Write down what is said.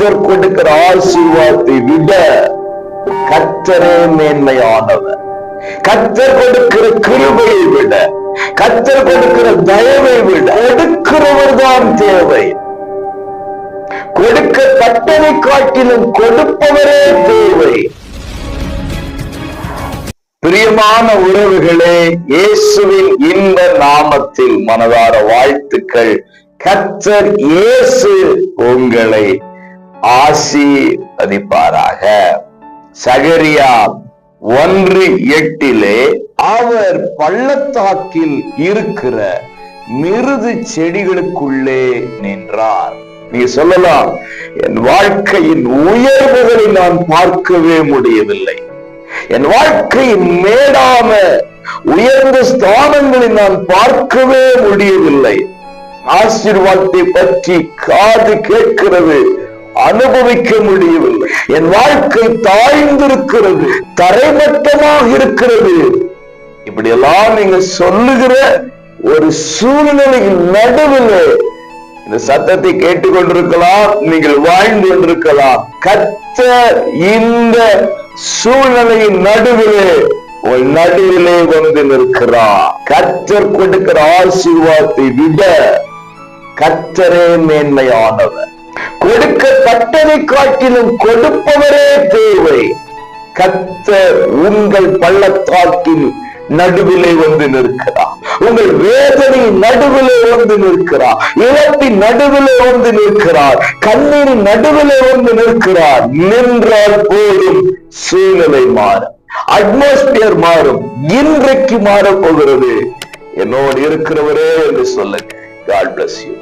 கத்தர் கொடுக்கிற ஆசீர்வாதத்தை விட கத்தரே மேன்மையானவர். கத்தர் கொடுக்கிற கிருபையை விட கத்தர் கொடுக்கிற தயவை விட கொடுக்கிறவர் தான் தேவை. கொடுக்க தட்டனை காட்டிலும் கொடுப்பவரே தேவை. பிரியமான உறவுகளே இயேசுவின் இன்ப நாமத்தில் மனதார வாழ்த்துக்கள். கத்தர் இயேசு உங்களை ஆசீர்வதிப்பாராக. சகரியா ஒன்று எட்டிலே அவர் பள்ளத்தாக்கில் இருக்கிற மிருது செடிகளுக்குள்ளே நின்றார். நீ சொல்லலாம் என் வாழ்க்கையின் உயர்வுகளை நான் பார்க்கவே முடியவில்லை. என் வாழ்க்கையின் மேடான உயர்ந்த ஸ்தானங்களை நான் பார்க்கவே முடியவில்லை. ஆசீர்வாதத்தை பற்றி காது கேட்கிறது. அனுபவிக்க முடியவில்லை என் வாழ்க்கை தாழ்ந்திருக்கிறது தரைமட்டமாக இருக்கிறது. இப்படியெல்லாம் நீங்க சொல்லுகிற ஒரு சூழ்நிலையின் நடுவில் இந்த சத்தத்தை கேட்டுக்கொண்டிருக்கலாம் நீங்கள் வாழ்ந்து கொண்டிருக்கலாம். கத்த இந்த சூழ்நிலையின் நடுவிலே உன் நடுவிலே வந்து நிற்கிறார். கத்தர் கொடுக்கிற ஆசீர்வாதத்தை விட கத்தரே மேன்மையானவர். கொடுக்கப்பட்டதை காட்டிலும் கொடுப்பவரே தேவை கத்த உங்கள் பள்ளத்தாக்கில் நடுவிலே வந்து நிற்கிறார் உங்கள் வேதனை நடுவிலே வந்து நிற்கிறார் இழப்பின் நடுவிலே வந்து நிற்கிறார் கண்ணீரின் நடுவிலே வந்து நிற்கிறார் நின்றால் போதும் சூழ்நிலை மாறும். அட்மாஸ்பியர் மாறும். இன்றைக்கு மாறப் போகிறது. என்னோடு இருக்கிறவரே என்று சொல்லுங்க காட் bless you.